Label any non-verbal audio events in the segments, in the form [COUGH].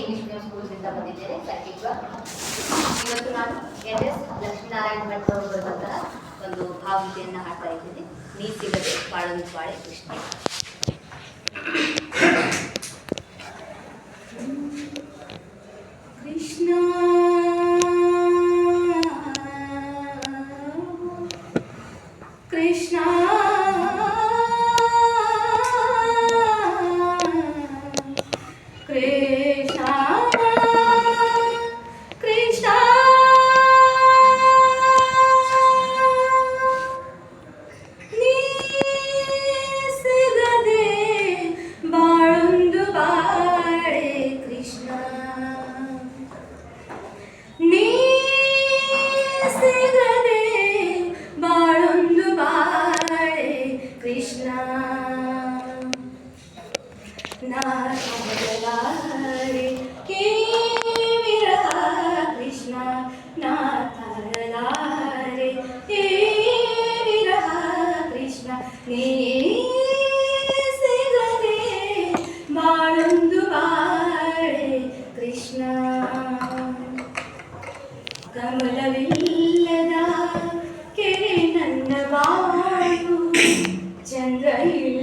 English schools ಇಂದ ಬಂದಿದ್ದೇನೆ. ಇವತ್ತು ನಾನು ಎನ್ ಎಸ್ ಲಕ್ಷ್ಮೀನಾರಾಯಣ ಭಟ್ ಒಂದು ಭಾವಗೀತೆಯನ್ನು ಹಾಡ್ತಾ ಇದ್ದೀನಿ. ನೀತಿ ಸಿಗದೆ ಬಾಳಲು ಬಾಳೆ ಕೃಷ್ಣ ಕೃಷ್ಣ. ಕೃಷ್ಣ. വാഴ്ന്നു വാഴേ കൃഷ്ണ? കമലവില്ലത കിഴി നന്ദ വാഴു ചന്ദ്രയിൽ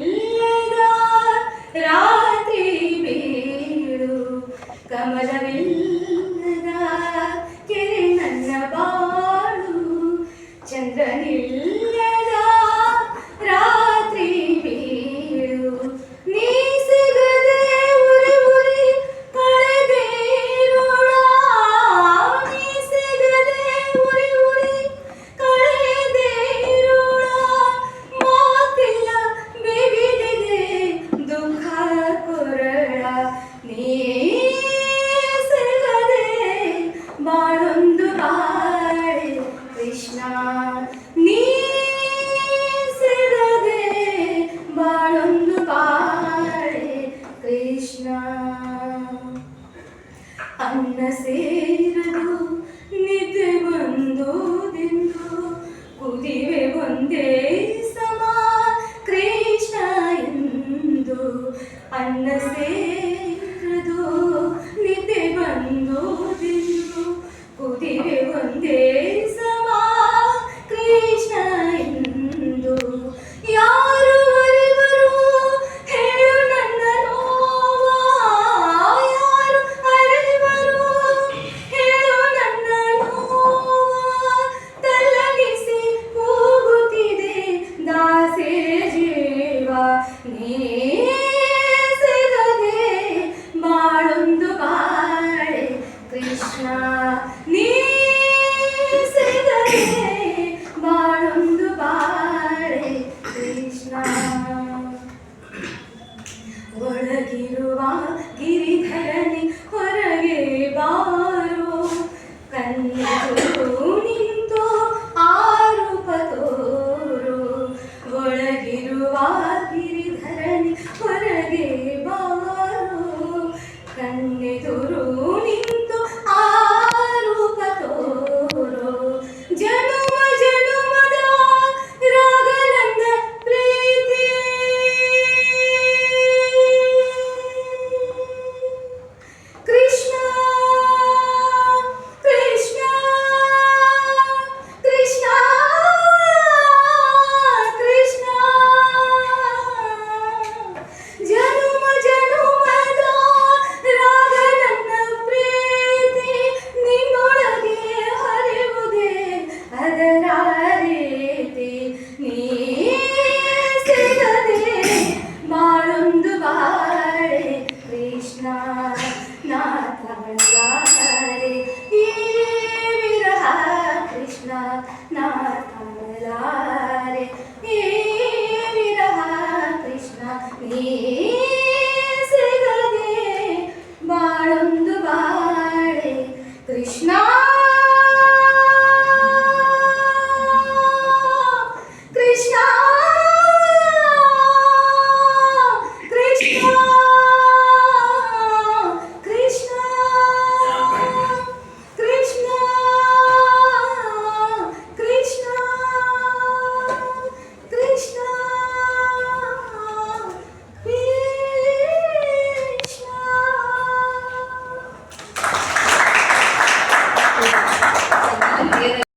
മനസ്സേ 你 [LAUGHS] Yeah.